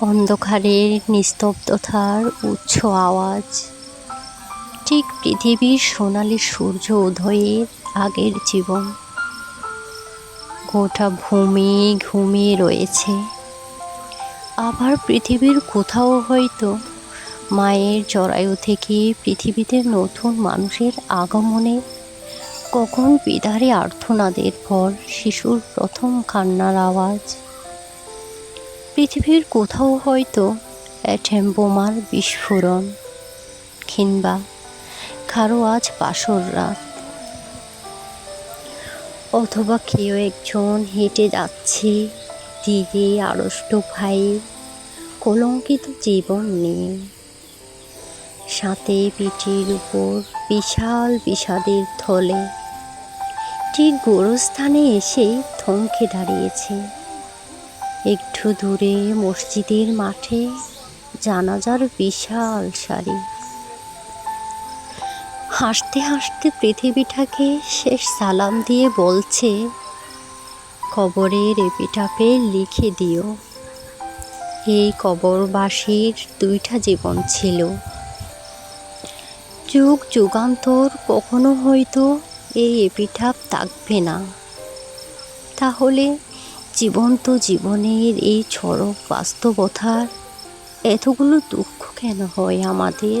অন্ধকারের নিস্তব্ধতার উচ্চ আওয়াজ। ঠিক পৃথিবীর সোনালি সূর্য উদয়ের আগের জীবন। গোটা ভূমি ঘুমিয়ে রয়েছে। আবার পৃথিবীর কোথাও হয়তো মায়ের জরায়ু থেকে পৃথিবীতে নতুন মানুষের আগমনে কখন বিদারে আর্থনাদের পর শিশুর প্রথম কান্নার আওয়াজ। পৃথিবীর কোথাও হয়তো অ্যাটেম বোমার বিস্ফোরণ কিংবা কারও আজ বাসর রাত। অথবা কেউ একজন হেঁটে যাচ্ছে, দিদি, আড়ষ্ট ভাই, কলঙ্কিত জীবন নিয়ে। সাথে পিঠির উপর বিশাল বিষাদের থলে, ঠিক গোরস্থানে এসে থমকে দাঁড়িয়েছে। একটু দূরে মসজিদের মাঠে, জানাজার বিশাল সারি। হাসতে হাসতে পৃথিবীটাকে শেষ সালাম দিয়ে বলছে, কবরের এপিটাপে লিখে দিও। এই কবরবাসীর দুইটা জীবন ছিল। যুগ যুগান্তর কখনো হয়তো এই এপিঠাপ থাকবে না। তাহলে জীবন্ত জীবনের এই চরক বাস্তবতার এতগুলো দুঃখ কেন হয় আমাদের?